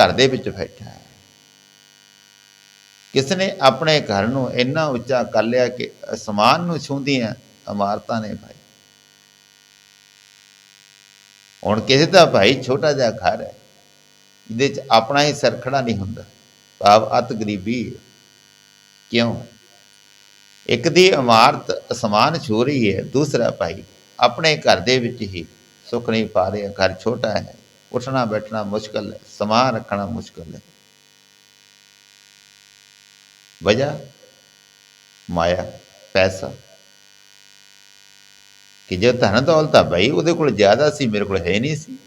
ਘਰ ਦੇ ਵਿੱਚ ਬੈਠਾ ਹੈ। ਕਿਸ ਨੇ ਆਪਣੇ ਘਰ ਨੂੰ ਇੰਨਾ ਉੱਚਾ ਕਰ ਲਿਆ ਕਿ ਅਸਮਾਨ ਨੂੰ ਛੂੰਹਦੀਆਂ ਇਮਾਰਤਾਂ ਨੇ ਭਾਈ। ਹੁਣ ਕਿਸੇ ਦਾ ਭਾਈ ਛੋਟਾ ਜਿਹਾ ਘਰ ਹੈ ਇਹਦੇ 'ਚ ਆਪਣਾ ਹੀ ਸਰਖੜਾ ਨਹੀਂ ਹੁੰਦਾ। ਭਾਵ ਅਤ ਗਰੀਬੀ ਹੈ। ਕਿਉਂ? ਇੱਕ ਦੀ ਇਮਾਰਤ ਅਸਮਾਨ ਛੂ ਰਹੀ ਹੈ, ਦੂਸਰਾ ਭਾਈ ਆਪਣੇ ਘਰ ਦੇ ਵਿੱਚ ਹੀ ਸੁੱਖ ਨਹੀਂ ਪਾ ਰਿਹਾ, ਘਰ ਛੋਟਾ ਹੈ। ਉੱਠਣਾ, ਬੈਠਣਾ ਮੁਸ਼ਕਲ ਹੈ ਸਮਾਨ ਰੱਖਣਾ ਮੁਸ਼ਕਲ ਹੈ। ਵਜ੍ਹਾ, ਮਾਇਆ, ਪੈਸਾ। ਕਿ ਜੇ ਧਨ ਦੌਲਤ ਆ ਭਾਈ ਉਹਦੇ ਕੋਲ ਜ਼ਿਆਦਾ ਸੀ, ਮੇਰੇ ਕੋਲ ਹੈ ਨਹੀਂ ਸੀ।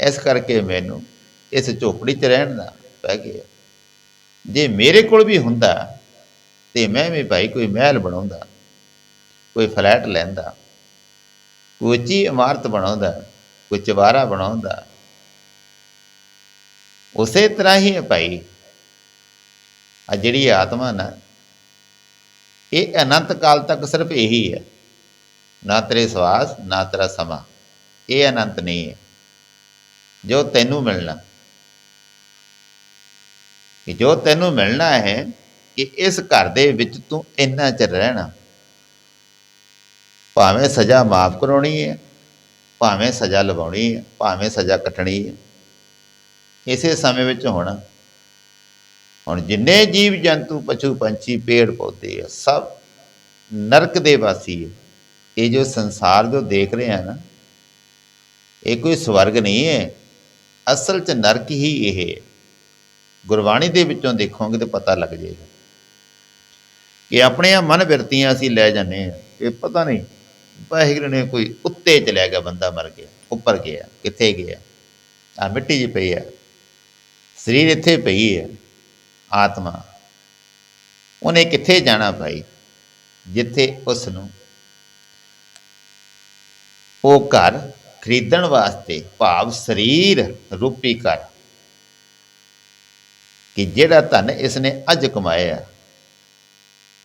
ਇਸ ਕਰਕੇ ਮੈਨੂੰ ਇਸ ਝੋਪੜੀ 'ਚ ਰਹਿਣ ਦਾ ਪੈ ਗਿਆ। ਜੇ ਮੇਰੇ ਕੋਲ ਵੀ ਹੁੰਦਾ, ਤੇ ਮੈਂ ਵੀ ਭਾਈ ਕੋਈ ਮਹਿਲ ਬਣਾਉਂਦਾ, ਕੋਈ ਫਲੈਟ ਲੈਂਦਾ, ਕੋਈ ਉੱਚੀ ਇਮਾਰਤ ਬਣਾਉਂਦਾ ਕੋਈ ਚਵਾਰਾ ਬਣਾਉਂਦਾ। ਉਸੇ ਤਰ੍ਹਾਂ ਹੀ ਹੈ ਭਾਈ। ਆ ਜਿਹੜੀ ਆਤਮਾ ਨਾ, ਇਹ ਅਨੰਤ ਕਾਲ ਤੱਕ ਸਿਰਫ ਇਹੀ ਹੈ। ਨਾ ਤੇਰੇ ਸਵਾਸ, ਨਾ ਤੇਰਾ ਸਮਾਂ। ਇਹ ਅਨੰਤ ਨਹੀਂ ਹੈ। ਜੋ ਤੈਨੂੰ ਮਿਲਣਾ। ਕਿ ਜੋ ਤੈਨੂੰ ਮਿਲਣਾ ਹੈ ਕਿ ਇਸ ਘਰ ਦੇ ਵਿੱਚ ਤੂੰ ਇੰਨਾ ਚਿਰ ਰਹਿਣਾ। ਭਾਵੇਂ ਸਜ਼ਾ ਮਾਫ ਕਰਾਉਣੀ ਹੈ ਭਾਵੇਂ ਸਜ਼ਾ ਲਵਾਉਣੀ ਹੈ, ਭਾਵੇਂ ਸਜ਼ਾ ਕੱਟਣੀ ਹੈ। ਇਸੇ ਸਮੇਂ ਵਿੱਚ ਹੋਣਾ, ਹੁਣ ਜਿੰਨੇ ਜੀਵ ਜੰਤੂ, ਪਸ਼ੂ ਪੰਛੀ, ਪੇੜ ਪੌਦੇ ਆ, ਸਭ ਨਰਕ ਦੇ ਵਾਸੀ ਹੈ ਇਹ ਜੋ ਸੰਸਾਰ ਜੋ ਦੇਖ ਰਹੇ ਆ ਨਾ, ਇਹ ਕੋਈ ਸਵਰਗ ਨਹੀਂ ਹੈ। ਅਸਲ 'ਚ ਨਰਕ ਹੀ ਇਹ ਹੈ। ਗੁਰਬਾਣੀ ਦੇ ਵਿੱਚੋਂ ਦੇਖੋਗੇ ਤਾਂ ਪਤਾ ਲੱਗ ਜਾਏਗਾ। ਕਿ ਆਪਣੀਆਂ ਮਨ ਬਿਰਤੀਆਂ ਅਸੀਂ ਲੈ ਜਾਂਦੇ ਆ, ਇਹ ਪਤਾ ਨਹੀਂ ਵਾਹਿਗੁਰੂ ਨੇ ਕੋਈ ਉੱਤੇ ਚਲਿਆ ਗਿਆ, ਬੰਦਾ ਮਰ ਗਿਆ, ਉੱਪਰ ਗਿਆ, ਕਿੱਥੇ ਗਿਆ? ਆ ਮਿੱਟੀ 'ਚ ਪਈ ਆ ਸਰੀਰ ਇੱਥੇ ਪਈ ਹੈ, ਆਤਮਾ। ਉਹਨੇ ਕਿੱਥੇ ਜਾਣਾ ਭਾਈ? ਜਿੱਥੇ ਉਸ ਨੂੰ ਉਹ ਘਰ ਖਰੀਦਣ ਵਾਸਤੇ ਭਾਵ ਸਰੀਰ ਰੂਪੀ ਘਰ ਕਿ ਜਿਹੜਾ ਧਨ ਇਸ ਨੇ ਅੱਜ ਕਮਾਇਆ।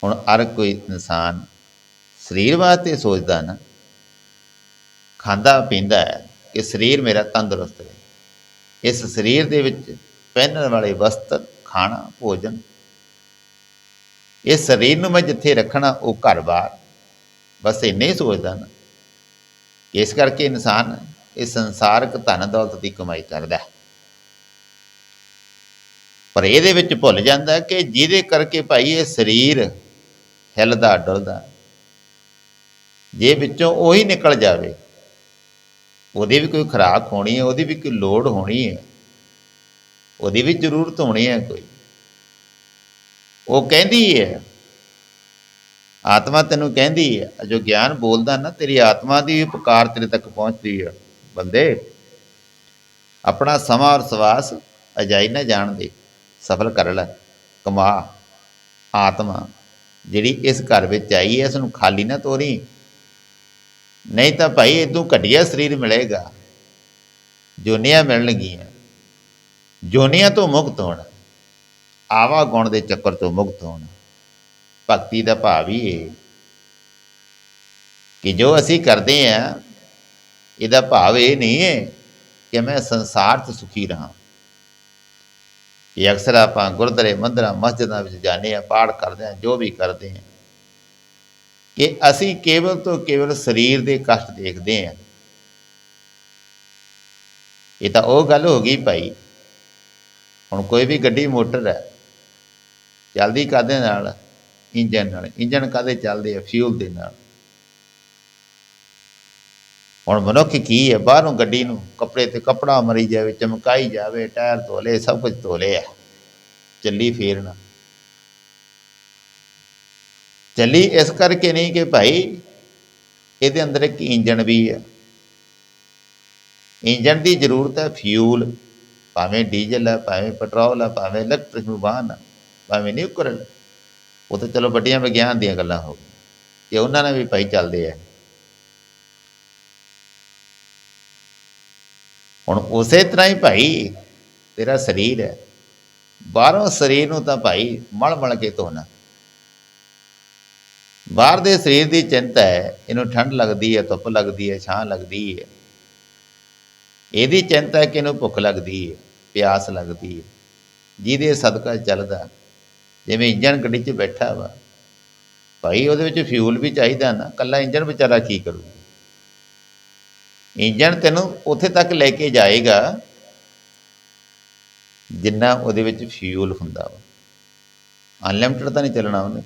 ਹੁਣ ਹਰ ਕੋਈ ਇਨਸਾਨ ਸਰੀਰ ਵਾਸਤੇ ਸੋਚਦਾ ਨਾ, ਖਾਂਦਾ, ਪੀਂਦਾ ਹੈ ਕਿ ਸਰੀਰ ਮੇਰਾ ਤੰਦਰੁਸਤ ਰਹੇ। ਇਸ ਸਰੀਰ ਦੇ ਵਿੱਚ ਪਹਿਨਣ ਵਾਲੇ ਵਸਤਰ ਖਾਣਾ, ਭੋਜਨ, ਇਸ ਸਰੀਰ ਨੂੰ ਮੈਂ ਜਿੱਥੇ ਰੱਖਣਾ, ਉਹ ਘਰ-ਬਾਰ ਬਸ ਇਹ ਨਹੀਂ ਸੋਚਦਾ ਨਾ। ਇਸ ਕਰਕੇ ਇਨਸਾਨ ਇਹ ਸੰਸਾਰਕ ਧਨ ਦੌਲਤ ਦੀ ਕਮਾਈ ਕਰਦਾ ਹੈ। ਪਰ ਇਹਦੇ ਵਿੱਚ ਭੁੱਲ ਜਾਂਦਾ ਕਿ ਜਿਹਦੇ ਕਰਕੇ ਭਾਈ ਇਹ ਸਰੀਰ ਹਿੱਲਦਾ, ਡੁਲਦਾ ਜੇ ਵਿੱਚੋਂ ਉਹੀ ਨਿਕਲ ਜਾਵੇ, ਉਹਦੀ ਵੀ ਕੋਈ ਖੁਰਾਕ ਹੋਣੀ ਹੈ, ਉਹਦੀ ਵੀ ਕੋਈ ਲੋੜ ਹੋਣੀ ਹੈ, ਉਹਦੀ ਵੀ ਜ਼ਰੂਰਤ ਹੋਣੀ ਹੈ ਕੋਈ। ਉਹ ਕਹਿੰਦੀ ਹੈ, ਆਤਮਾ ਤੈਨੂੰ ਕਹਿੰਦੀ ਹੈ, ਜੋ ਗਿਆਨ ਬੋਲਦਾ ਨਾ, ਤੇਰੀ ਆਤਮਾ ਦੀ ਵੀ ਪੁਕਾਰ ਤੇਰੇ ਤੱਕ ਪਹੁੰਚਦੀ ਹੈ, ਬੰਦੇ। ਆਪਣਾ ਸਮਾਂ ਔਰ ਸਵਾਸ ਅਜਾਈ ਨਾ ਜਾਣ ਦੇ, ਸਫਲ ਕਰ ਲੈ, ਕਮਾ ਆਤਮਾ, ਜਿਹੜੀ ਇਸ ਘਰ ਵਿੱਚ ਆਈ ਹੈ, ਇਸ ਨੂੰ ਖਾਲੀ ਨਾ ਤੋਰੀ। ਨਹੀਂ ਤਾਂ ਭਾਈ ਇਦੋਂ ਘਟੀਆ ਸਰੀਰ ਮਿਲੇਗਾ। ਜੋਨੀਆਂ ਮਿਲਣਗੀਆਂ। ਜੋਨੀਆਂ ਤੋਂ ਮੁਕਤ ਹੋਣਾ। ਆਵਾ ਗੁਣ ਦੇ ਚੱਕਰ ਤੋਂ ਮੁਕਤ ਹੋਣਾ। ਭਗਤੀ ਦਾ ਭਾਵ ਹੀ ਇਹ। ਕਿ ਜੋ ਅਸੀਂ ਕਰਦੇ ਆ, ਇਹਦਾ ਭਾਵ ਇਹ ਨਹੀਂ ਹੈ ਕਿ ਮੈਂ ਸੰਸਾਰ 'ਚ ਸੁਖੀ ਰਹਾ। ਇਹ ਅਕਸਰ ਆਪਾਂ ਗੁਰਦੁਆਰੇ, ਮੰਦਰਾਂ, ਮਸਜਿਦਾਂ ਵਿੱਚ ਜਾਂਦੇ ਆ, ਪਾਠ ਕਰਦੇ ਆ, ਜੋ ਵੀ ਕਰਦੇ ਆ। ਕਿ ਅਸੀਂ ਕੇਵਲ ਤੋਂ ਕੇਵਲ ਸਰੀਰ ਦੇ ਕਸ਼ਟ ਦੇਖਦੇ ਹਾਂ। ਇਹ ਤਾਂ ਉਹ ਗੱਲ ਹੋ ਗਈ ਭਾਈ। ਹੁਣ ਕੋਈ ਵੀ ਗੱਡੀ ਮੋਟਰ ਹੈ, ਚੱਲਦੀ ਕਾਦੇ ਨਾਲ? ਇੰਜਨ ਨਾਲ। ਇੰਜਨ ਕਾਦੇ ਚੱਲਦੇ ਆ? ਫਿਊਲ ਦੇ ਨਾਲ। ਹੁਣ ਮਨੁੱਖ ਕੀ ਹੈ? ਬਾਹਰੋਂ ਗੱਡੀ ਨੂੰ ਕੱਪੜੇ ਤੇ ਕੱਪੜਾ ਮਰੀ ਜਾਵੇ, ਚਮਕਾਈ ਜਾਵੇ, ਟਾਇਰ ਧੋਲੇ, ਸਭ ਕੁਝ ਧੋਲੇ ਆ। ਚੱਲੀ ਫੇਰਨਾ ਚੱਲੀ ਇਸ ਕਰਕੇ ਨਹੀਂ ਕਿ ਭਾਈ ਇਹਦੇ ਅੰਦਰ ਇੱਕ ਇੰਜਨ ਵੀ ਹੈ। ਇੰਜਨ ਦੀ ਜ਼ਰੂਰਤ ਹੈ ਫਿਊਲ ਭਾਵੇਂ ਡੀਜ਼ਲ ਹੈ, ਭਾਵੇਂ ਪੈਟਰੋਲ ਹੈ, ਭਾਵੇਂ ਇਲੈਕਟ੍ਰਿਕ ਵਾਹਨ ਹੈ, ਭਾਵੇਂ ਨਿਊਕਲੀਅਰ ਉਹ ਤਾਂ ਚਲੋ ਵੱਡੀਆਂ ਵਿਗਿਆਨ ਦੀਆਂ ਗੱਲਾਂ ਹੋ ਗਈਆਂ। ਤੇ ਉਹਨਾਂ ਨਾਲ ਵੀ ਭਾਈ ਚੱਲਦੇ ਆ। ਹੁਣ ਉਸੇ ਤਰ੍ਹਾਂ ਹੀ ਭਾਈ ਤੇਰਾ ਸਰੀਰ ਹੈ। ਬਾਹਰੋਂ ਸਰੀਰ ਨੂੰ ਤਾਂ ਭਾਈ ਮਲ ਮਲ ਕੇ ਧੋਣਾ। ਬਾਹਰ ਦੇ ਸਰੀਰ ਦੀ ਚਿੰਤਾ ਹੈ, ਇਹਨੂੰ ਠੰਡ ਲੱਗਦੀ ਹੈ, ਧੁੱਪ ਲੱਗਦੀ ਹੈ, ਛਾਂ ਲੱਗਦੀ ਹੈ। ਇਹਦੀ ਚਿੰਤਾ ਹੈ ਕਿ ਇਹਨੂੰ ਭੁੱਖ ਲੱਗਦੀ ਹੈ, ਪਿਆਸ ਲੱਗਦੀ ਹੈ। ਜਿਹਦੇ ਸਦਕਾ ਚੱਲਦਾ, ਜਿਵੇਂ ਇੰਜਣ ਗੱਡੀ 'ਚ ਬੈਠਾ ਵਾ, ਭਾਈ ਉਹਦੇ ਵਿੱਚ ਫਿਊਲ ਵੀ ਚਾਹੀਦਾ ਨਾ ਕੱਲਾ ਇੰਜਣ ਵਿਚਾਰਾ ਕੀ ਕਰੂ ਇੰਜਣ ਤੈਨੂੰ ਉੱਥੇ ਤੱਕ ਲੈ ਕੇ ਜਾਏਗਾ, ਜਿੰਨਾ ਉਹਦੇ ਵਿੱਚ ਫਿਊਲ ਹੁੰਦਾ ਵਾ। ਅਨਲਿਮਟਿਡ ਤਾਂ ਨਹੀਂ ਚੱਲਣਾ ਉਹਨੇ।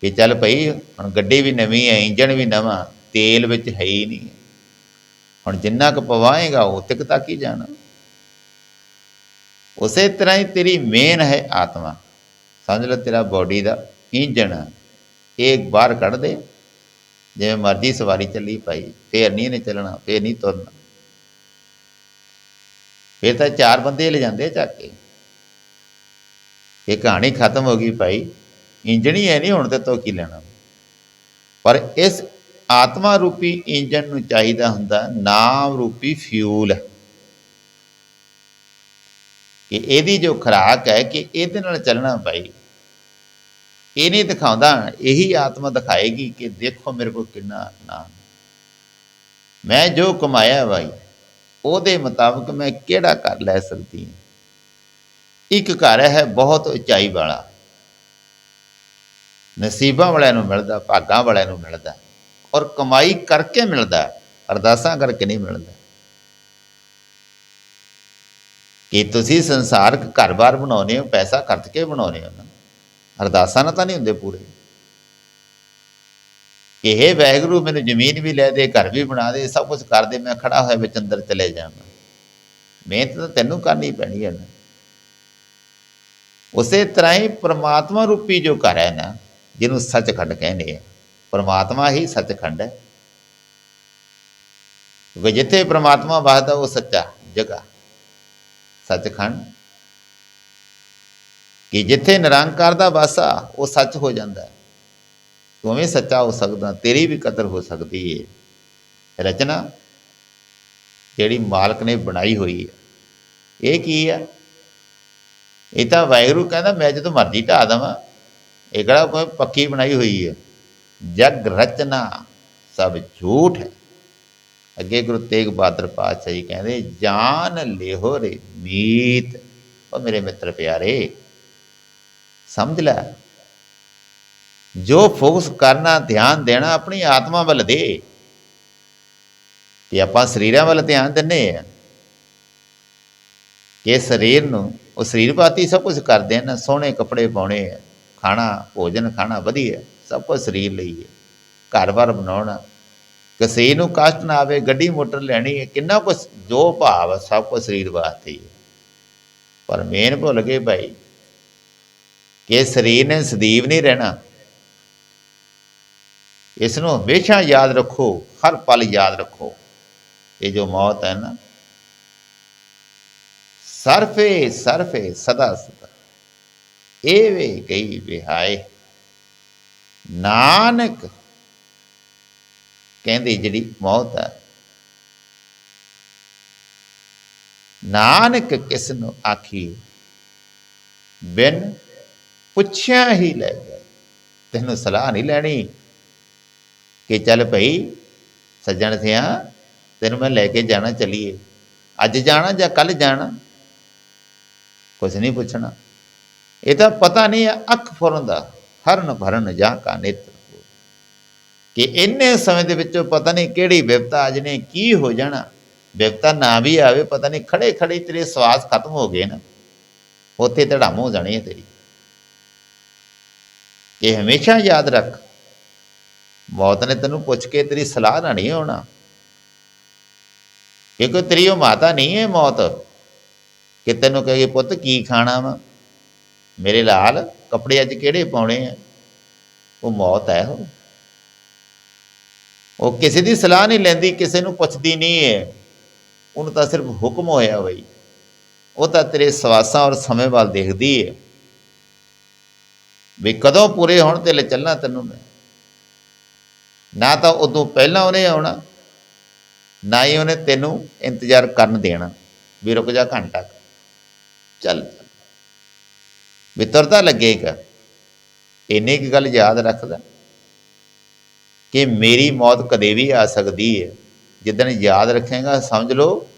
ਕਿ ਚੱਲ ਭਾਈ, ਹੁਣ ਗੱਡੀ ਵੀ ਨਵੀਂ ਹੈ, ਇੰਜਣ ਵੀ ਨਵਾਂ, ਤੇਲ ਵਿੱਚ ਹੈ ਹੀ ਨਹੀਂ। ਹੁਣ ਜਿੰਨਾ ਕੁ ਪਵਾਏਗਾ, ਉਹ ਤੱਕ ਤੱਕ ਹੀ ਜਾਣਾ। ਉਸੇ ਤਰ੍ਹਾਂ ਹੀ ਤੇਰੀ ਮੇਨ ਹੈ ਆਤਮਾ। ਸਮਝ ਲੈ ਤੇਰਾ ਬਾਡੀ ਦਾ ਇੰਜਣ। ਇਹ ਬਾਹਰ ਕੱਢ ਦੇ। ਜਿਵੇਂ ਮਰਜ਼ੀ ਸਵਾਰੀ ਚੱਲੀ ਭਾਈ, ਫੇਰ ਨਹੀਂ ਇਹਨੇ ਚੱਲਣਾ, ਫੇਰ ਨਹੀਂ ਤੁਰਨਾ। ਫੇਰ ਤਾਂ ਚਾਰ ਬੰਦੇ ਲੈ ਜਾਂਦੇ ਚੱਕ ਕੇ। ਇਹ ਕਹਾਣੀ ਖਤਮ ਹੋ ਗਈ ਭਾਈ। ਇੰਜਣ ਹੀ ਹੈ ਨਹੀਂ, ਹੁਣ ਤੇ ਤੋਂ ਕੀ ਲੈਣਾ? ਪਰ ਇਸ ਆਤਮਾ ਰੂਪੀ ਇੰਜਨ ਨੂੰ ਚਾਹੀਦਾ ਹੁੰਦਾ, ਨਾਮ ਰੂਪੀ ਫਿਊਲ ਕਿ ਇਹਦੀ ਜੋ ਖੁਰਾਕ ਹੈ, ਕਿ ਇਹਦੇ ਨਾਲ ਚੱਲਣਾ ਭਾਈ ਇਹ ਨਹੀਂ ਦਿਖਾਉਂਦਾ, ਇਹੀ ਆਤਮਾ ਦਿਖਾਏਗੀ ਕਿ ਦੇਖੋ ਮੇਰੇ ਕੋਲ ਕਿੰਨਾ ਨਾਮ ਮੈਂ ਜੋ ਕਮਾਇਆ ਭਾਈ ਉਹਦੇ ਮੁਤਾਬਕ ਮੈਂ ਕਿਹੜਾ ਘਰ ਲੈ ਸਕਦੀ ਹਾਂ? ਇੱਕ ਘਰ ਹੈ ਬਹੁਤ ਉਚਾਈ ਵਾਲਾ। ਨਸੀਬਾਂ ਵਾਲਿਆਂ ਨੂੰ ਮਿਲਦਾ, ਭਾਗਾਂ ਵਾਲਿਆਂ ਨੂੰ ਮਿਲਦਾ ਔਰ ਕਮਾਈ ਕਰਕੇ ਮਿਲਦਾ, ਅਰਦਾਸਾਂ ਕਰਕੇ ਨਹੀਂ ਮਿਲਦਾ। ਕਿ ਤੁਸੀਂ ਸੰਸਾਰਕ ਘਰ-ਬਾਰ ਬਣਾਉਨੇ ਹੋ, ਪੈਸਾ ਖਰਚ ਕੇ ਬਣਾਉਨੇ ਹੋ? ਨਾ ਅਰਦਾਸਾਂ ਨਾਲ ਤਾਂ ਨਹੀਂ ਹੁੰਦੇ ਪੂਰੇ। ਕਿ ਇਹ ਵੈਗਰੂ ਮੈਨੂੰ ਜ਼ਮੀਨ ਵੀ ਲੈ ਦੇ, ਘਰ ਵੀ ਬਣਾ ਦੇ, ਸਭ ਕੁਝ ਕਰ ਦੇ, ਮੈਂ ਖੜਾ ਹੋਇਆ ਵਿੱਚ ਅੰਦਰ ਚਲੇ ਜਾਵਾਂ। ਮਿਹਨਤ ਤਾਂ ਤੈਨੂੰ ਕਰਨੀ ਪੈਣੀ ਹੈ ਨਾ। ਉਸੇ ਤਰ੍ਹਾਂ ਹੀ ਪ੍ਰਮਾਤਮਾ ਰੂਪੀ ਜੋ ਘਰ ਹੈ ਨਾ ਜਿਹਨੂੰ ਸੱਚਖੰਡ ਕਹਿੰਦੇ ਆ, ਪਰਮਾਤਮਾ ਹੀ ਸੱਚਖੰਡ ਹੈ। ਕਿਉਂਕਿ ਜਿੱਥੇ ਪਰਮਾਤਮਾ ਵਸਦਾ, ਉਹ ਸੱਚਾ ਜਗ੍ਹਾ। ਸੱਚਖੰਡ ਕਿ ਜਿੱਥੇ ਨਿਰੰਕਾਰ ਦਾ ਵਾਸਾ, ਉਹ ਸੱਚ ਹੋ ਜਾਂਦਾ ਹੈ। ਤੂੰ ਵੀ ਸੱਚਾ ਹੋ ਸਕਦਾ, ਤੇਰੀ ਵੀ ਕਦਰ ਹੋ ਸਕਦੀ ਹੈ ਰਚਨਾ ਜਿਹੜੀ ਮਾਲਕ ਨੇ ਬਣਾਈ ਹੋਈ ਹੈ। ਇਹ ਕੀ ਹੈ? ਇਹ ਤਾਂ ਵਾਹਿਗੁਰੂ ਕਹਿੰਦਾ, ਮੈਂ ਜਦੋਂ ਮਰਜ਼ੀ ਢਾ ਦੇਵਾਂ ਇਹ ਕਿਹੜਾ ਕੋਈ ਪੱਕੀ ਬਣਾਈ ਹੋਈ ਹੈ? ਜਗ ਰਚਨਾ, ਸਭ ਝੂਠ ਹੈ। ਅੱਗੇ ਗੁਰੂ ਤੇਗ ਬਹਾਦਰ ਪਾਤਸ਼ਾਹ ਜੀ ਕਹਿੰਦੇ, ਜਾਨ ਲਿਹੋ ਰੇ ਮੀਤ। ਉਹ ਮੇਰੇ ਮਿੱਤਰ ਪਿਆਰੇ, ਸਮਝ ਲੈ। ਜੋ ਫੋਕਸ ਕਰਨਾ, ਧਿਆਨ ਦੇਣਾ, ਆਪਣੀ ਆਤਮਾ ਵੱਲ ਦੇ। ਤੇ ਆਪਾਂ ਸਰੀਰਾਂ ਵੱਲ ਧਿਆਨ ਦਿੰਨੇ ਆ ਕਿ ਸਰੀਰ ਨੂੰ, ਉਹ ਸਰੀਰ ਪਾਤੀ ਸਭ ਕੁਝ ਕਰਦੇ ਨੇ ਸੋਹਣੇ ਕੱਪੜੇ ਪਾਉਣੇ ਆ ਖਾਣਾ, ਭੋਜਨ ਖਾਣਾ ਵਧੀਆ, ਸਭ ਕੁਝ ਸਰੀਰ ਲਈ ਹੈ। ਘਰ-ਬਾਰ ਬਣਾਉਣਾ, ਕਿਸੇ ਨੂੰ ਕਸ਼ਟ ਨਾ ਆਵੇ, ਗੱਡੀ, ਮੋਟਰ ਲੈਣੀ ਹੈ, ਕਿੰਨਾ ਕੁਝ ਜੋ ਭਾਵ ਸਭ ਕੁਝ ਸਰੀਰ ਵਾਸਤੇ ਹੀ ਹੈ। ਪਰ ਮੇਨ ਭੁੱਲ ਗਏ ਭਾਈ, ਕਿ ਸਰੀਰ ਨੇ ਸਦੀਵ ਨਹੀਂ ਰਹਿਣਾ। ਇਸ ਨੂੰ ਹਮੇਸ਼ਾ ਯਾਦ ਰੱਖੋ, ਹਰ ਪਲ ਯਾਦ ਰੱਖੋ। ਇਹ ਜੋ ਮੌਤ ਹੈ ਨਾ, ਸਰਫੇ ਸਰਫੇ ਸਦਾ ਸਦਾ ਏਵੇਂ ਗਈ ਵਿਹਾਏ ਨਾਨਕ ਕਹਿੰਦੇ ਜਿਹੜੀ ਮੌਤ ਆ ਨਾਨਕ ਕਿਸ ਨੂੰ ਆਖੀ ਬਿਨ ਪੁੱਛਿਆ ਹੀ ਲੈ ਗਿਆ ਤੈਨੂੰ ਸਲਾਹ ਨਹੀਂ ਲੈਣੀ ਕਿ ਚੱਲ ਭਈ ਸੱਜਣ ਸਿਆ ਤੈਨੂੰ ਮੈਂ ਲੈ ਕੇ ਜਾਣਾ ਚਲੀਏ ਅੱਜ ਜਾਣਾ ਜਾਂ ਕੱਲ ਜਾਣਾ ਕੁਝ ਨਹੀਂ ਪੁੱਛਣਾ ਇਹ ਤਾਂ ਪਤਾ ਨਹੀਂ ਹੈ, ਅੱਖ ਫੁਰਨ ਦਾ, ਹਰਨ ਭਰਨ ਜਾਂ ਕਾ ਨੇਤਰ ਕਿ ਇੰਨੇ ਸਮੇਂ ਦੇ ਵਿੱਚੋਂ ਪਤਾ ਨਹੀਂ ਕਿਹੜੀ ਵਿਪਤਾ ਅੱਜ ਨੇ ਕੀ ਹੋ ਜਾਣਾ। ਵਿਪਤਾ ਨਾ ਵੀ ਆਵੇ, ਪਤਾ ਨਹੀਂ ਖੜੇ ਖੜੇ ਤੇਰੇ ਸਵਾਸ ਖਤਮ ਹੋ ਗਏ ਨਾ। ਉੱਥੇ ਧੜਾਮ ਹੋ ਜਾਣੀ ਹੈ ਤੇਰੀ। ਕਿ ਹਮੇਸ਼ਾ ਯਾਦ ਰੱਖ, ਮੌਤ ਨੇ ਤੈਨੂੰ ਪੁੱਛ ਕੇ ਤੇਰੀ ਸਲਾਹ ਨਾ ਨਹੀਂ ਹੋਣਾ ਕਿਉਂਕਿ ਤੇਰੀ ਉਹ ਮਾਤਾ ਨਹੀਂ ਹੈ ਮੌਤ, ਕਿ ਤੈਨੂੰ ਕਹੇਗੀ ਪੁੱਤ ਕੀ ਖਾਣਾ ਵਾ? ਮੇਰੇ ਲਾਲ ਕੱਪੜੇ ਅੱਜ ਕਿਹੜੇ ਪਾਉਣੇ ਆ? ਉਹ ਮੌਤ ਹੈ ਉਹ। ਉਹ ਕਿਸੇ ਦੀ ਸਲਾਹ ਨਹੀਂ ਲੈਂਦੀ, ਕਿਸੇ ਨੂੰ ਪੁੱਛਦੀ ਨਹੀਂ ਹੈ। ਉਹਨੂੰ ਤਾਂ ਸਿਰਫ ਹੁਕਮ ਹੋਇਆ ਬਈ। ਉਹ ਤਾਂ ਤੇਰੇ ਸਵਾਸਾਂ ਔਰ ਸਮੇਂ ਵੱਲ ਦੇਖਦੀ ਹੈ। ਵੀ ਕਦੋਂ ਪੂਰੇ ਹੋਣ ਤੇ ਲੈ ਚੱਲਣਾ ਤੈਨੂੰ ਮੈਂ। ਨਾ ਤਾਂ ਉਦੋਂ ਪਹਿਲਾਂ ਉਹਨੇ ਆਉਣਾ, ਨਾ ਹੀ ਉਹਨੇ ਤੈਨੂੰ ਇੰਤਜ਼ਾਰ ਕਰਨ ਦੇਣਾ। ਵੀ ਰੁਕ ਜਾ ਘੰਟਾ ਚੱਲ। ਵੀ ਤੁਰਦਾ ਲੱਗੇਗਾ। ਇੰਨੀ ਕੀ ਗੱਲ ਯਾਦ ਰੱਖਦਾ ਕਿ ਮੇਰੀ ਮੌਤ ਕਦੇ ਵੀ ਆ ਸਕਦੀ ਹੈ। ਜਿੱਦਣ ਯਾਦ ਰੱਖੇਗਾ, ਸਮਝ ਲਓ,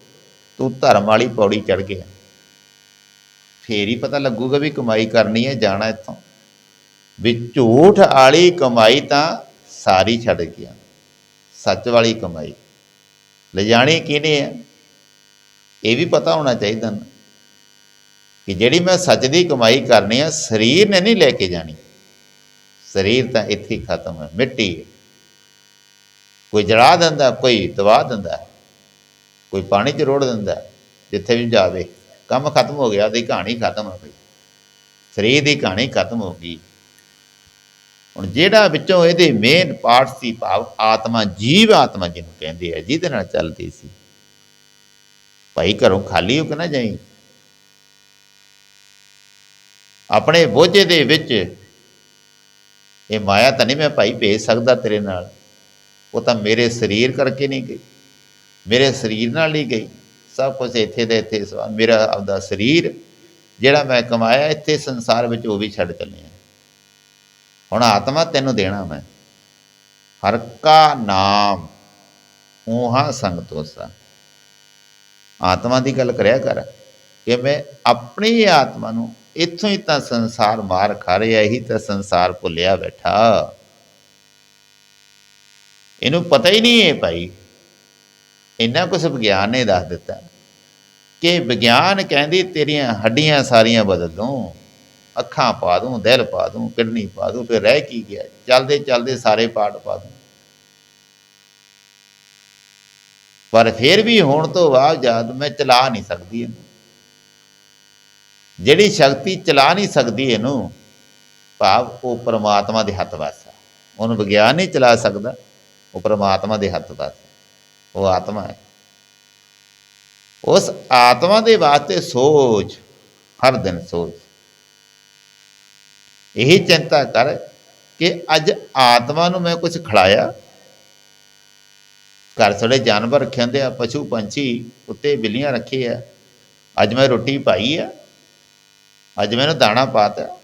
ਤੂੰ ਧਰਮ ਵਾਲੀ ਪੌੜੀ ਚੜ ਗਿਆ। ਫੇਰ ਹੀ ਪਤਾ ਲੱਗੂਗਾ ਵੀ ਕਮਾਈ ਕਰਨੀ ਹੈ, ਜਾਣਾ ਇੱਥੋਂ। ਵੀ ਝੂਠ ਵਾਲੀ ਕਮਾਈ ਤਾਂ ਸਾਰੀ ਛੱਡ ਗਿਆ। ਸੱਚ ਵਾਲੀ ਕਮਾਈ। ਲਿਜਾਣੀ ਕਿਹਨੇ ਹੈ? ਇਹ ਵੀ ਪਤਾ ਹੋਣਾ ਚਾਹੀਦਾ ਨਾ। ਕਿ ਜਿਹੜੀ ਮੈਂ ਸੱਚ ਦੀ ਕਮਾਈ ਕਰਨੀ ਆ, ਸਰੀਰ ਨੇ ਨਹੀਂ ਲੈ ਕੇ ਜਾਣੀ। ਸਰੀਰ ਤਾਂ ਇੱਥੇ ਹੀ ਖਤਮ ਹੈ, ਮਿੱਟੀ ਹੈ। ਕੋਈ ਜਲਾ ਦਿੰਦਾ, ਕੋਈ ਦਵਾ ਦਿੰਦਾ, ਕੋਈ ਪਾਣੀ 'ਚ ਰੋੜ ਦਿੰਦਾ, ਜਿੱਥੇ ਵੀ ਜਾਵੇ, ਕੰਮ ਖਤਮ ਹੋ ਗਿਆ, ਉਹਦੀ ਕਹਾਣੀ ਖਤਮ ਹੋ ਗਈ। ਸਰੀਰ ਦੀ ਕਹਾਣੀ ਖਤਮ ਹੋ ਗਈ। ਹੁਣ ਜਿਹੜਾ ਵਿੱਚੋਂ ਇਹਦੇ ਮੇਨ ਪਾਰਟ ਸੀ, ਭਾਵ ਆਤਮਾ, ਜੀਵ ਆਤਮਾ ਜਿਹਨੂੰ ਕਹਿੰਦੇ ਆ, ਜਿਹਦੇ ਨਾਲ ਚੱਲਦੀ ਸੀ। ਭਾਈ ਘਰੋਂ ਖਾਲੀ ਹੋ ਕੇ ਨਾ ਜਾਈ। ਆਪਣੇ ਬੋਝੇ ਦੇ ਵਿੱਚ, ਇਹ ਮਾਇਆ ਤਾਂ ਨਹੀਂ ਮੈਂ ਭਾਈ ਭੇਜ ਸਕਦਾ ਤੇਰੇ ਨਾਲ। ਉਹ ਤਾਂ ਮੇਰੇ ਸਰੀਰ ਕਰਕੇ ਨਹੀਂ ਗਈ। ਮੇਰੇ ਸਰੀਰ ਨਾਲ ਨਹੀਂ ਗਈ। ਸਭ ਕੁਝ ਇੱਥੇ ਦੇ ਇੱਥੇ ਸਵਾ, ਮੇਰਾ ਆਪਦਾ ਸਰੀਰ, ਜਿਹੜਾ ਮੈਂ ਕਮਾਇਆ, ਇੱਥੇ ਸੰਸਾਰ ਵਿੱਚ ਉਹ ਵੀ ਛੱਡ ਚੱਲੇ ਹੁਣ ਆਤਮਾ ਤੈਨੂੰ ਦੇਣਾ ਮੈਂ। ਹਰ ਕਾ ਨਾਮ, ਊਹਾ ਸੰਗ ਤੋਸਾ। ਆਤਮਾ ਦੀ ਗੱਲ ਕਰਿਆ ਕਰ ਕਿ ਮੈਂ ਆਪਣੀ ਆਤਮਾ ਨੂੰ ਇੱਥੋਂ ਹੀ ਤਾਂ ਸੰਸਾਰ ਮਾਰ ਖਾ ਰਿਹਾ ਹੀ ਤਾਂ ਸੰਸਾਰ ਭੁੱਲਿਆ ਬੈਠਾ। ਇਹਨੂੰ ਪਤਾ ਹੀ ਨਹੀਂ ਹੈ ਭਾਈ। ਇੰਨਾ ਕੁਝ ਵਿਗਿਆਨ ਨੇ ਦੱਸ ਦਿੱਤਾ। ਕਿ ਵਿਗਿਆਨ ਕਹਿੰਦੀ, ਤੇਰੀਆਂ ਹੱਡੀਆਂ ਸਾਰੀਆਂ ਬਦਲ ਦੂੰ, ਅੱਖਾਂ ਪਾ ਦੂੰ, ਦਿਲ ਪਾ ਦੂੰ, ਕਿਡਨੀ ਪਾ ਦੂੰ, ਫਿਰ ਰਹਿ ਕੀ ਗਿਆ। ਚਲਦੇ ਚੱਲਦੇ ਸਾਰੇ ਪਾਰਟ ਪਾ ਦੂੰ। ਪਰ ਫਿਰ ਵੀ ਹੋਣ ਤੋਂ ਬਾਅਦ ਜਦ ਮੈਂ ਚਲਾ ਨਹੀਂ ਸਕਦੀ ਇਹਨੂੰ। ਜਿਹੜੀ ਸ਼ਕਤੀ ਚਲਾ ਨਹੀਂ ਸਕਦੀ ਇਹਨੂੰ, ਭਾਵ ਉਹ ਪਰਮਾਤਮਾ ਦੇ ਹੱਥ ਵੱਸ ਹੈ ਉਹਨੂੰ ਵਿਗਿਆਨ ਨਹੀਂ ਚਲਾ ਸਕਦਾ, ਉਹ ਪਰਮਾਤਮਾ ਦੇ ਹੱਥ ਵੱਸ ਉਹ ਆਤਮਾ ਹੈ। ਉਸ ਆਤਮਾ ਦੇ ਵਾਸਤੇ ਸੋਚ, ਹਰ ਦਿਨ ਸੋਚ। ਇਹੀ ਚਿੰਤਾ ਕਰ ਕਿ ਅੱਜ ਆਤਮਾ ਨੂੰ ਮੈਂ ਕੁਝ ਖੜਾਇਆ ਘਰ ਸਾਡੇ ਜਾਨਵਰ ਰੱਖੇ ਹੁੰਦੇ ਆ, ਪਸ਼ੂ ਪੰਛੀ ਉੱਤੇ ਬਿੱਲੀਆਂ ਰੱਖੇ ਆ। ਅੱਜ ਮੈਂ ਰੋਟੀ ਪਾਈ ਆ ਅੱਜ ਮੈਨੂੰ ਦਾਣਾ ਪਾਤਾ।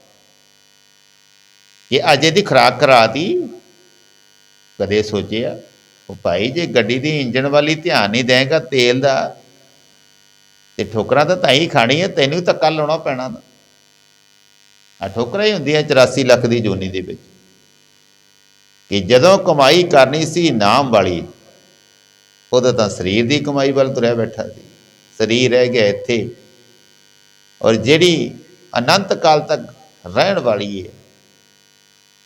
ਇਹ ਅੱਜ ਇਹਦੀ ਖੁਰਾਕ ਕਰਾਤੀ। ਕਦੇ ਸੋਚਿਆ, ਉਹ ਭਾਈ ਜੇ ਗੱਡੀ ਦੀ ਇੰਜਣ ਵਾਲੀ ਧਿਆਨ ਨਹੀਂ ਦੇਗਾ ਤੇਲ ਦਾ, ਤੇ ਠੋਕਰਾਂ ਤਾਂ ਤਾਂ ਹੀ ਖਾਣੀ ਹੈ ਤੈਨੂੰ ਧੱਕਾ ਲਾਉਣਾ ਪੈਣਾ ਨਾ ਆ ਠੋਕਰਾਂ ਹੀ ਹੁੰਦੀਆਂ 84 ਲੱਖ ਦੀ ਜੋਨੀ ਦੇ ਵਿੱਚ। ਕਿ ਜਦੋਂ ਕਮਾਈ ਕਰਨੀ ਸੀ ਨਾਮ ਵਾਲੀ, ਉਦੋਂ ਤਾਂ ਸਰੀਰ ਦੀ ਕਮਾਈ ਵੱਲ ਤੁਰਿਆ ਬੈਠਾ ਸੀ। ਸਰੀਰ ਰਹਿ ਗਿਆ ਇੱਥੇ। ਔਰ ਜਿਹੜੀ ਅਨੰਤ ਕਾਲ ਤੱਕ ਰਹਿਣ ਵਾਲੀ ਹੈ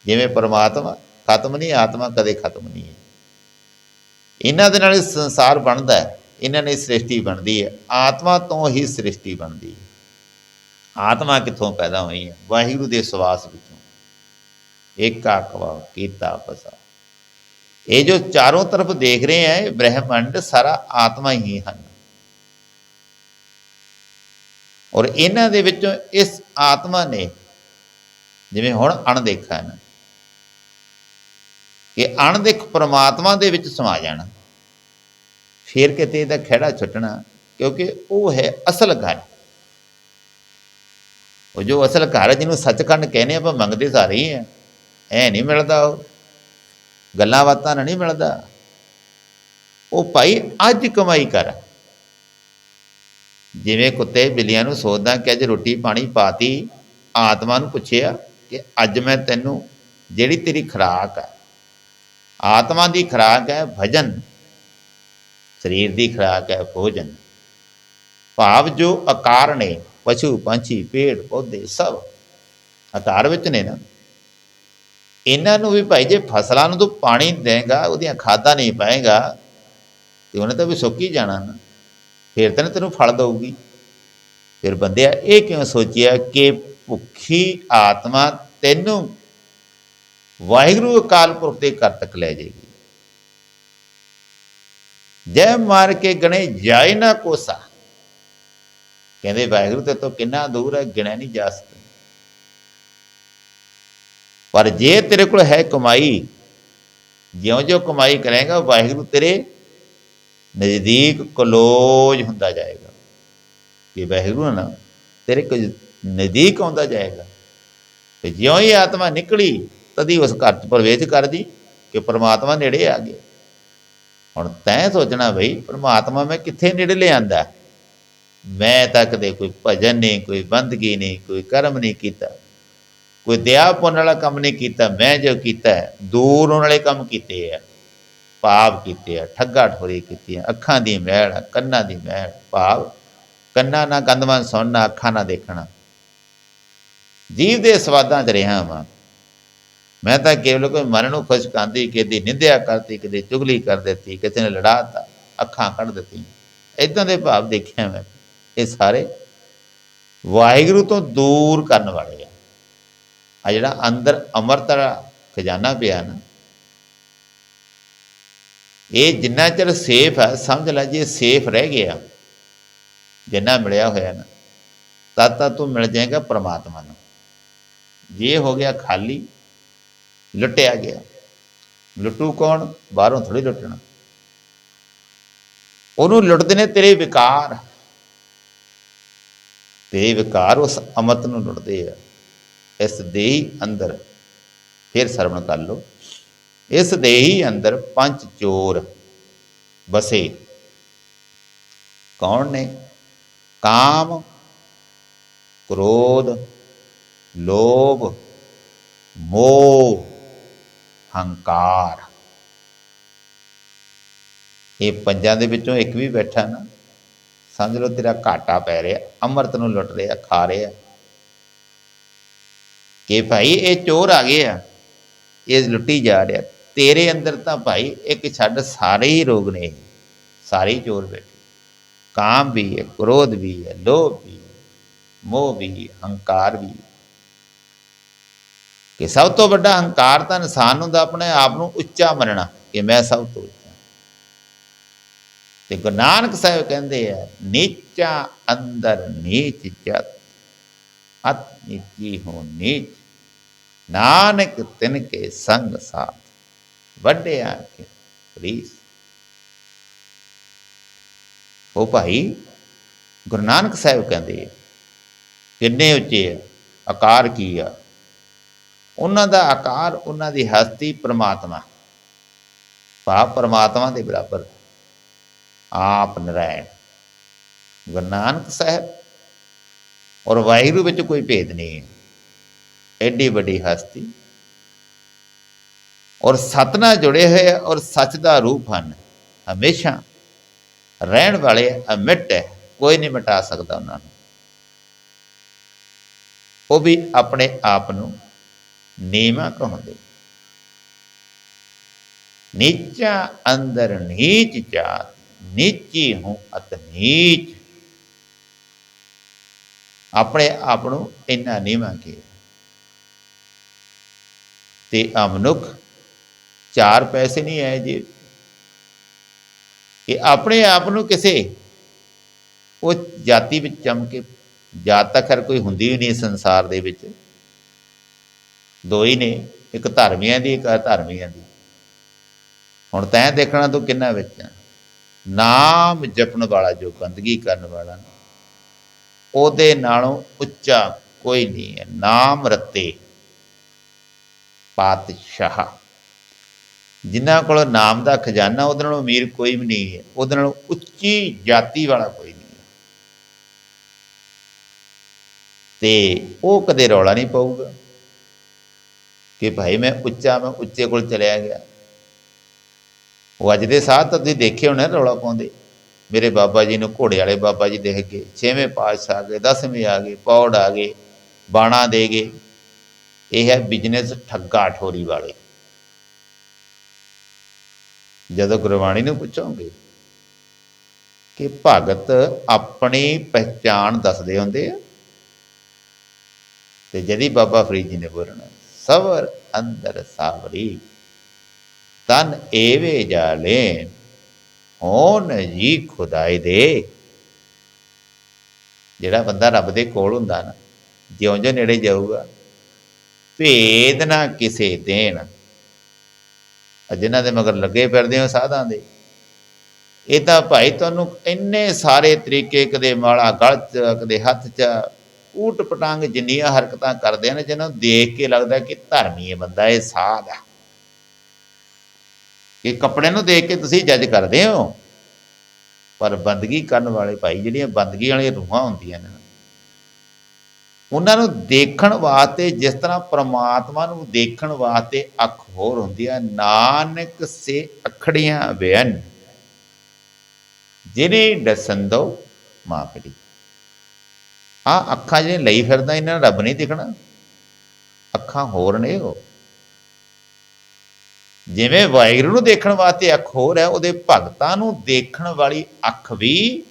ਜਿਵੇਂ ਪਰਮਾਤਮਾ ਖਤਮ ਨਹੀਂ, ਆਤਮਾ ਕਦੇ ਖਤਮ ਨਹੀਂ ਹੈ। ਇਹਨਾਂ ਦੇ ਨਾਲ ਇਹ ਸੰਸਾਰ ਬਣਦਾ ਹੈ। ਇਹਨਾਂ ਨੇ ਸ੍ਰਿਸ਼ਟੀ ਬਣਦੀ ਹੈ। ਆਤਮਾ ਤੋਂ ਹੀ ਸ੍ਰਿਸ਼ਟੀ ਬਣਦੀ ਹੈ। ਆਤਮਾ ਕਿੱਥੋਂ ਪੈਦਾ ਹੋਈ ਹੈ? ਵਾਹਿਗੁਰੂ ਦੇ ਸਵਾਸ ਵਿੱਚੋਂ। ਇੱਕ ਕਵਾ ਕੀਤਾ ਪਸਾ। ਇਹ ਜੋ ਚਾਰੋਂ ਤਰਫ ਦੇਖ ਰਹੇ ਹੈ, ਇਹ ਬ੍ਰਹਿਮੰਡ ਸਾਰਾ ਆਤਮਾ ਹੀ ਹਨ। ਔਰ ਇਹਨਾਂ ਦੇ ਵਿੱਚੋਂ ਇਸ ਆਤਮਾ ਨੇ ਜਿਵੇਂ ਹੁਣ ਅਣਦੇਖਾ ਹੈ ਨਾ, ਕਿ ਅਣਦੇਖ ਪ੍ਰਮਾਤਮਾ ਦੇ ਵਿੱਚ ਸਮਾ ਜਾਣਾ। ਫਿਰ ਕਿਤੇ ਇਹਦਾ ਖਿਹੜਾ ਛੁੱਟਣਾ ਕਿਉਂਕਿ ਉਹ ਹੈ ਅਸਲ ਘਰ। ਉਹ ਜੋ ਅਸਲ ਘਰ ਜਿਹਨੂੰ ਸੱਚਖੰਡ ਕਹਿੰਦੇ ਆਪਾਂ ਮੰਗਦੇ ਸਾਰੇ ਹੀ ਆ ਐ ਨਹੀਂ ਮਿਲਦਾ ਉਹ। ਗੱਲਾਂ ਬਾਤਾਂ ਨਾਲ ਨਹੀਂ ਮਿਲਦਾ। ਉਹ ਭਾਈ ਅੱਜ ਕਮਾਈ ਕਰ। ਜਿਵੇਂ ਕੁੱਤੇ ਬਿੱਲੀਆਂ ਨੂੰ ਸੋਚਦਾ ਕਿ ਅੱਜ ਰੋਟੀ ਪਾਣੀ ਪਾਤੀ, ਆਤਮਾ ਨੂੰ ਪੁੱਛਿਆ ਕਿ ਅੱਜ ਮੈਂ ਤੈਨੂੰ ਜਿਹੜੀ ਤੇਰੀ ਖੁਰਾਕ ਹੈ ਆਤਮਾ ਦੀ ਖੁਰਾਕ ਹੈ ਭਜਨ, ਸਰੀਰ ਦੀ ਖੁਰਾਕ ਹੈ ਭੋਜਨ। ਭਾਵ ਜੋ ਆਕਾਰ ਨੇ, ਪਸ਼ੂ, ਪੰਛੀ, ਪੇੜ, ਪੌਦੇ, ਸਭ ਆਕਾਰ ਵਿੱਚ ਨੇ ਨਾ। ਇਹਨਾਂ ਨੂੰ ਵੀ ਭਾਈ ਜੇ ਫਸਲਾਂ ਨੂੰ ਤੂੰ ਪਾਣੀ ਦੇਗਾ, ਉਹਦੀਆਂ ਖਾਦਾਂ ਨਹੀਂ ਪਾਏਗਾ, ਤੇ ਉਹਨੇ ਤਾਂ ਵੀ ਸੁੱਕ ਹੀ ਜਾਣਾ ਨਾ। ਫਿਰ ਤਾਂ ਤੈਨੂੰ ਫਲ ਦਊਗੀ। ਫਿਰ ਬੰਦਿਆ ਇਹ ਕਿਉਂ ਸੋਚਿਆ ਕਿ ਭੁੱਖੀ ਆਤਮਾ ਤੈਨੂੰ ਵਾਹਿਗੁਰੂ ਅਕਾਲ ਪੁਰਖ ਦੇ ਘਰ ਤੱਕ ਲੈ ਜਾਏਗੀ। ਜੈ ਮਾਰ ਕੇ ਗਣੇ ਜਾਏ ਨਾ ਕੋਸਾ। ਕਹਿੰਦੇ ਵਾਹਿਗੁਰੂ ਤੇ ਤੋਂ ਕਿੰਨਾ ਦੂਰ ਹੈ, ਗਿਣਿਆ ਨਹੀਂ ਜਾ ਸਕਦਾ। ਪਰ ਜੇ ਤੇਰੇ ਕੋਲ ਹੈ ਕਮਾਈ, ਜਿਉਂ-ਜਿਉਂ ਕਮਾਈ ਕਰੇਗਾ, ਵਾਹਿਗੁਰੂ ਤੇਰੇ ਨਜ਼ਦੀਕ ਕਲੋਜ ਹੁੰਦਾ ਜਾਏਗਾ। ਕਿ ਵਾਹਿਗੁਰੂ ਨਾ, ਤੇਰੇ ਕੁਝ ਨਜ਼ਦੀਕ ਆਉਂਦਾ ਜਾਏਗਾ। ਤੇ ਜਿਉਂ ਹੀ ਆਤਮਾ ਨਿਕਲੀ, ਤਦੀ ਉਸ ਘਰ 'ਚ ਪ੍ਰਵੇਸ਼ ਕਰਦੀ ਕਿ ਪਰਮਾਤਮਾ ਨੇੜੇ ਆ ਗਿਆ। ਹੁਣ ਤੈਂ ਸੋਚਣਾ ਬਈ, ਪਰਮਾਤਮਾ ਮੈਂ ਕਿੱਥੇ ਨੇੜੇ ਲਿਆਂਦਾ? ਮੈਂ ਤਾਂ ਕਦੇ ਕੋਈ ਭਜਨ ਨਹੀਂ, ਕੋਈ ਬੰਦਗੀ ਨਹੀਂ, ਕੋਈ ਕਰਮ ਨਹੀਂ ਕੀਤਾ। ਕੋਈ ਦਇਆ ਪੁੰਨ ਵਾਲਾ ਕੰਮ ਨਹੀਂ ਕੀਤਾ। ਮੈਂ ਜੋ ਕੀਤਾ ਦੂਰ ਹੋਣ ਵਾਲੇ ਕੰਮ ਕੀਤੇ ਆ। ਪਾਪ ਕੀਤੇ ਆ ਠੱਗਾ ਠੋਰੀ ਕੀਤੀਆਂ ਅੱਖਾਂ ਦੀ ਮਹਿਲ ਆ, ਕੰਨਾਂ ਦੀ ਮਹਿਲ ਭਾਵ ਕੰਨਾਂ ਨਾਲ ਗੰਦਮਨ ਸੁਣਨਾ ਅੱਖਾਂ ਨਾਲ ਦੇਖਣਾ। ਜੀਵ ਦੇ ਸਵਾਦਾਂ 'ਚ ਰਿਹਾ ਵਾਂ। ਮੈਂ ਤਾਂ ਕੇਵਲ ਕੋਈ ਮਨ ਨੂੰ ਖੁਸ਼ ਕਾਂਦੀ ਕਿਤੇ ਨਿੰਦਿਆ ਕਰਤੀ ਕਿਤੇ ਚੁਗਲੀ ਕਰ ਦਿੱਤੀ ਕਿਸੇ ਨੇ ਲੜਾਤਾ ਅੱਖਾਂ ਕੱਢ ਦਿੱਤੀ ਇਦਾਂ ਦੇ ਭਾਵ ਦੇਖਿਆ ਮੈਂ ਇਹ ਸਾਰੇ ਵਾਹਿਗੁਰੂ ਤੋਂ ਦੂਰ ਕਰਨ ਵਾਲੇ ਆ। ਆ ਜਿਹੜਾ ਅੰਦਰ ਅਮਰਤ ਖਜ਼ਾਨਾ ਪਿਆ ਨਾ ਇਹ ਜਿੰਨਾ ਚਿਰ ਸੇਫ ਹੈ ਸਮਝ ਲੈ ਜੇ ਸੇਫ ਰਹਿ ਗਿਆ, ਜਿੰਨਾ ਮਿਲਿਆ ਹੋਇਆ ਨਾ, ਤਦ ਤੱਕ ਤੂੰ ਮਿਲ ਜਾਏਗਾ ਪ੍ਰਮਾਤਮਾ ਨੂੰ। ਜੇ ਹੋ ਗਿਆ ਖਾਲੀ, ਲੁੱਟਿਆ ਗਿਆ। ਲੁੱਟੂ ਕੌਣ? ਬਾਹਰੋਂ ਥੋੜੀ ਲੁੱਟਣਾ। ਉਹਨੂੰ ਲੁੱਟਦੇ ਨੇ ਤੇਰੇ ਵਿਕਾਰ। ਤੇਰੇ ਵਿਕਾਰ ਉਸ ਅਮਤ ਨੂੰ ਲੁੱਟਦੇ ਆ। ਇਸ ਦੇਹੀ ਅੰਦਰ ਫਿਰ ਸਰਵਣ ਕਰ ਲਓ। ਇਸ ਦੇਹੀ ਅੰਦਰ ਪੰਜ ਚੋਰ ਬਸੇ। ਕੌਣ ਨੇ? ਕਾਮ, ਕ੍ਰੋਧ, ਲੋਭ, ਮੋਹ, ਹੰਕਾਰ। ਇਹ ਪੰਜਾਂ ਦੇ ਵਿੱਚੋਂ ਇੱਕ ਵੀ ਬੈਠਾ ਨਾ, ਸਮਝ ਲਓ ਤੇਰਾ ਘਾਟਾ ਪੈ ਰਿਹਾ, ਅੰਮ੍ਰਿਤ ਨੂੰ ਲੁੱਟ ਰਿਹਾ, ਖਾ ਰਿਹਾ। ਕਿ ਭਾਈ ਇਹ ਚੋਰ ਆ ਗਏ ਆ, ਇਹ ਲੁੱਟੀ ਜਾ ਰਿਹਾ। ਤੇਰੇ ਅੰਦਰ ਤਾਂ ਭਾਈ ਇੱਕ ਛੱਡ ਸਾਰੇ ਹੀ ਰੋਗ ਨੇ। ਸਾਰੇ ਹੀ ਚੋਰ ਬੈਠੇ। ਕਾਮ ਵੀ ਹੈ ਕ੍ਰੋਧ ਵੀ ਹੈ ਲੋਭ ਵੀ ਹੈ ਮੋਹ ਵੀ ਹੈ, ਹੰਕਾਰ ਵੀ ਹੈ। ਕਿ ਸਭ ਤੋਂ ਵੱਡਾ ਹੰਕਾਰ ਤਾਂ ਇਨਸਾਨ ਨੂੰ ਦਾ ਆਪਣੇ ਆਪ ਨੂੰ ਉੱਚਾ ਮੰਨਣਾ ਕਿ ਮੈਂ ਸਭ ਤੋਂ ਉੱਚਾ। ਤੇ ਗੁਰੂ ਨਾਨਕ ਸਾਹਿਬ ਕਹਿੰਦੇ ਆ ਨੀਚਾ ਅੰਦਰ ਨੀਚ ਜਤ ਅਤ ਨੀਚੀ ਹੋ ਨੀਚ। ਨਾਨਕ ਤਿਨ ਕੇ ਸੰਗ ਸਾਥ ਵੱਡਿਆ ਕੇ ਪਲੀਜ਼ ਉਹ ਭਾਈ ਗੁਰੂ ਨਾਨਕ ਸਾਹਿਬ ਕਹਿੰਦੇ ਕਿੰਨੇ ਉੱਚੇ ਆ, ਆਕਾਰ ਕੀ ਆ? ਉਹਨਾਂ ਦਾ ਆਕਾਰ, ਉਹਨਾਂ ਦੀ ਹਸਤੀ ਪ੍ਰਮਾਤਮਾ। ਭਾਵ ਪ੍ਰਮਾਤਮਾ ਦੇ ਬਰਾਬਰ। ਆਪ ਨਰਾਇਣ। ਗੁਰੂ ਨਾਨਕ ਸਾਹਿਬ। ਔਰ ਵਾਹਿਗੁਰੂ ਵਿੱਚ ਕੋਈ ਭੇਦ ਨਹੀਂ ਹੈ। ਐਡੀ ਵੱਡੀ ਹਸਤੀ। ਔਰ ਸਤ ਨਾਲ ਜੁੜੇ ਹੋਏ ਔਰ ਸੱਚ ਦਾ ਰੂਪ ਹਨ। ਹਮੇਸ਼ਾ ਰਹਿਣ ਵਾਲੇ ਅਮਿਟ ਹੈ, ਕੋਈ ਨਹੀਂ ਮਿਟਾ ਸਕਦਾ ਉਹਨਾਂ ਨੂੰ। ਉਹ ਵੀ ਆਪਣੇ ਆਪ ਨੂੰ ਨੀਮਾ ਕਹਾਉਂਦੇ। ਨੀਚਾ ਅੰਦਰ ਨੀਚ ਜਾਤ, ਨੀਚੀ ਹੂੰ ਅਤ ਨੀਚ। ਆਪਣੇ ਆਪ ਨੂੰ ਇੰਨਾ ਨੀਵਾਂ ਕੇ ਤੇ ਆ ਮਨੁੱਖ ਚਾਰ ਪੈਸੇ ਨਹੀਂ ਆਏ ਜੀ। ਇਹ ਆਪਣੇ ਆਪ ਨੂੰ ਕਿਸੇ, ਉਹ ਜਾਤੀ ਵਿੱਚ ਚਮਕੇ ਜਾਤ ਤਾਂ ਖੈਰ ਕੋਈ ਹੁੰਦੀ ਹੀ ਨਹੀਂ ਸੰਸਾਰ ਦੇ ਵਿੱਚ। ਦੋ ਹੀ ਨੇ, ਇੱਕ ਧਰਮੀਆਂ ਦੀ, ਇੱਕ ਅਧਰਮੀਆਂ ਦੀ। ਹੁਣ ਤੈਂ ਦੇਖਣਾ ਤੂੰ ਕਿੰਨਾ ਵਿੱਚ ਆ। ਨਾਮ ਜਪਣ ਵਾਲਾ ਜੋ ਗੰਦਗੀ ਕਰਨ ਵਾਲਾ, ਉਹਦੇ ਨਾਲੋਂ ਉੱਚਾ ਕੋਈ ਨਹੀਂ ਹੈ। ਨਾਮ ਰਤੇ, ਪਾਤਸ਼ਾਹ। ਜਿਨ੍ਹਾਂ ਕੋਲ ਨਾਮ ਦਾ ਖਜ਼ਾਨਾ, ਉਹਦੇ ਨਾਲੋਂ ਅਮੀਰ ਕੋਈ ਵੀ ਨਹੀਂ ਹੈ। ਉਹਦੇ ਨਾਲੋਂ ਉੱਚੀ ਜਾਤੀ ਵਾਲਾ ਕੋਈ ਨਹੀਂ ਹੈ। ਤੇ ਉਹ ਕਦੇ ਰੌਲਾ ਨਹੀਂ ਪਾਊਗਾ ਕਿ ਭਾਈ ਮੈਂ ਉੱਚਾ, ਮੈਂ ਉੱਚੇ ਕੋਲ ਚਲਿਆ ਗਿਆ। ਉਹ ਅੱਜ ਦੇ ਸਾਥ ਤਾਂ ਤੁਸੀਂ ਦੇਖੇ ਹੋਣੇ ਰੌਲਾ ਪਾਉਂਦੇ। ਮੇਰੇ ਬਾਬਾ ਜੀ ਨੂੰ ਘੋੜੇ ਵਾਲੇ ਬਾਬਾ ਜੀ ਦੇਖ ਗਏ, ਛੇਵੇਂ ਪਾਤਸ਼ਾਹ ਆ ਗਏ, ਦਸਵੇਂ ਆ ਗਏ, ਪੌੜ ਆ ਗਏ, ਬਾਣਾ ਦੇ ਗਏ। ਇਹ ਹੈ ਬਿਜ਼ਨਸ ਠੱਗਾ ਠੋਰੀ ਵਾਲੇ। ਜਦੋਂ ਗੁਰਬਾਣੀ ਨੂੰ ਪੁੱਛੋਗੇ ਕਿ ਭਗਤ ਆਪਣੀ ਪਹਿਚਾਣ ਦੱਸਦੇ ਹੁੰਦੇ ਆ? ਤੇ ਜਦੀ ਬਾਬਾ ਫਰੀਦ ਜੀ ਨੇ ਬੋਲਣਾ ਸਬਰ ਅੰਦਰ ਸਾਵਰੀ, ਤਨ ਏਵੇ ਜਾਲੇ ਹੋਨ ਜੀ ਖੁਦਾਈ ਦੇ। ਜਿਹੜਾ ਬੰਦਾ ਰੱਬ ਦੇ ਕੋਲ ਹੁੰਦਾ ਨਾ, ਜਿਉਂ-ਜਿਉਂ ਨੇੜੇ ਜਾਊਗਾ, ਭੇਦ ਨਾ ਕਿਸੇ ਦੇਣ ਜਿਨ੍ਹਾਂ ਦੇ ਮਗਰ ਲੱਗੇ ਫਿਰਦੇ ਹੋ ਸਾਧਾਂ ਦੇ। ਇਹ ਤਾਂ ਭਾਈ ਤੁਹਾਨੂੰ ਇੰਨੇ ਸਾਰੇ ਤਰੀਕੇ, ਕਦੇ ਮਾਲਾ ਗਲ ਚ, ਕਦੇ ਹੱਥ ਚ ਊਟ ਪਟਾਂਗ ਜਿੰਨੀਆਂ ਹਰਕਤਾਂ ਕਰਦੇ ਨੇ, ਜਿਹਨਾਂ ਨੂੰ ਦੇਖ ਕੇ ਲੱਗਦਾ ਕਿ ਧਰਮੀ ਹੈ ਬੰਦਾ, ਇਹ ਸਾਧ ਹੈ ਇਹ ਕੱਪੜੇ ਨੂੰ ਦੇਖ ਕੇ ਤੁਸੀਂ ਜੱਜ ਕਰਦੇ ਹੋ। ਪਰ ਬੰਦਗੀ ਕਰਨ ਵਾਲੇ ਭਾਈ, ਜਿਹੜੀਆਂ ਬੰਦਗੀ ਵਾਲੀਆਂ ਰੂਹਾਂ ਹੁੰਦੀਆਂ ਨੇ ਉਹਨਾਂ ਨੂੰ ਦੇਖਣ ਵਾਸਤੇ, ਜਿਸ ਤਰ੍ਹਾਂ ਪ੍ਰਮਾਤਮਾ ਨੂੰ ਦੇਖਣ ਵਾਸਤੇ ਅੱਖ ਹੋਰ ਹੁੰਦੀ ਹੈ ਨਾਨਕ ਸੇ ਅਖੜੀਆਂ ਬਿਆਨ ਜਿਹਨੇ ਦਸੰਦੋ ਮਾਪੜੀ ਆ ਅੱਖਾਂ ਜਿਹੜੇ ਲਈ ਫਿਰਦਾ, ਇਹਨਾਂ ਨੂੰ ਰੱਬ ਨਹੀਂ ਦਿਖਣਾ। ਅੱਖਾਂ ਹੋਰ ਨੇ ਉਹ। ਜਿਵੇਂ ਵਾਹਿਗੁਰੂ ਨੂੰ ਦੇਖਣ ਵਾਸਤੇ ਅੱਖ ਹੋਰ ਹੈ, ਉਹਦੇ ਭਗਤਾਂ ਨੂੰ ਦੇਖਣ ਵਾਲੀ ਅੱਖ ਵੀ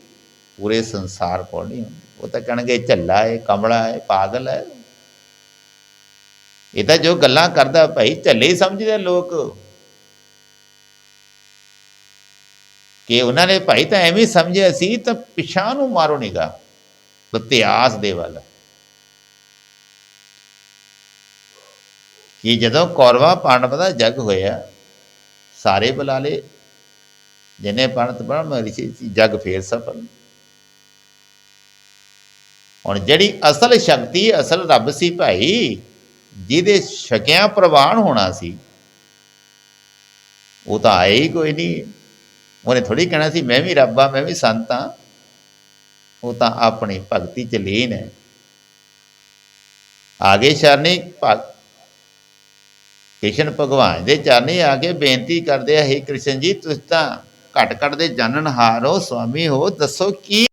ਪੂਰੇ ਸੰਸਾਰ ਕੋਲ ਨਹੀਂ ਹੁੰਦੀ। ਉਹ ਤਾਂ ਕਹਿਣਗੇ ਝੱਲਾ ਹੈ ਕਮਲਾ ਹੈ ਪਾਗਲ ਹੈ। ਇਹ ਤਾਂ ਜੋ ਗੱਲਾਂ ਕਰਦਾ ਭਾਈ, ਝੱਲੇ ਹੀ ਸਮਝਦੇ ਲੋਕ। ਕਿ ਉਹਨਾਂ ਨੇ ਭਾਈ ਤਾਂ ਐਵੇਂ ਸਮਝਿਆ ਸੀ, ਤਾਂ ਪਿਛਾਂ ਨੂੰ ਮਾਰੋ ਨਿਗਾ ਇਤਿਹਾਸ ਦੇ ਵੱਲ। ਕਿ ਜਦੋਂ ਕੌਰਵਾ ਪਾਂਡਵ ਦਾ ਜਗ ਹੋਇਆ, ਸਾਰੇ ਬੁਲਾ ਲਏ। ਜਿਨੇ ਪੰਡਤ ਬ੍ਰਹਮ ਰਿਸ਼ੀ ਜਗ ਫੇਰ ਸਫਲ। ਹੁਣ ਜਿਹੜੀ ਅਸਲ ਸ਼ਕਤੀ, ਅਸਲ ਰੱਬ ਸੀ ਭਾਈ, ਜਿਹਦੇ ਛਕਿਆਂ ਪ੍ਰਵਾਨ ਹੋਣਾ ਸੀ, ਉਹ ਤਾਂ ਆਏ ਹੀ ਕੋਈ ਨਹੀਂ। ਉਹਨੇ ਥੋੜੀ ਕਹਿਣਾ ਸੀ, ਮੈਂ ਵੀ ਰੱਬ ਆ ਮੈਂ ਵੀ ਸੰਤ ਆ ਉਹ ਤਾਂ ਆਪਣੀ ਭਗਤੀ ਚ ਲੀਨ ਹੈ। ਆਗੇ ਸ਼ਰਨੀ ਭਗ, ਕ੍ਰਿਸ਼ਨ ਭਗਵਾਨ ਦੇ ਚਰਨੀ ਆ ਕੇ ਬੇਨਤੀ ਕਰਦੇ ਆ, ਹੇ ਕ੍ਰਿਸ਼ਨ ਜੀ, ਤੁਸੀਂ ਤਾਂ ਘਟ ਘਟ ਦੇ ਜਾਣਨ ਹਾਰੋ ਸੁਆਮੀ ਹੋ, ਦੱਸੋ ਕੀ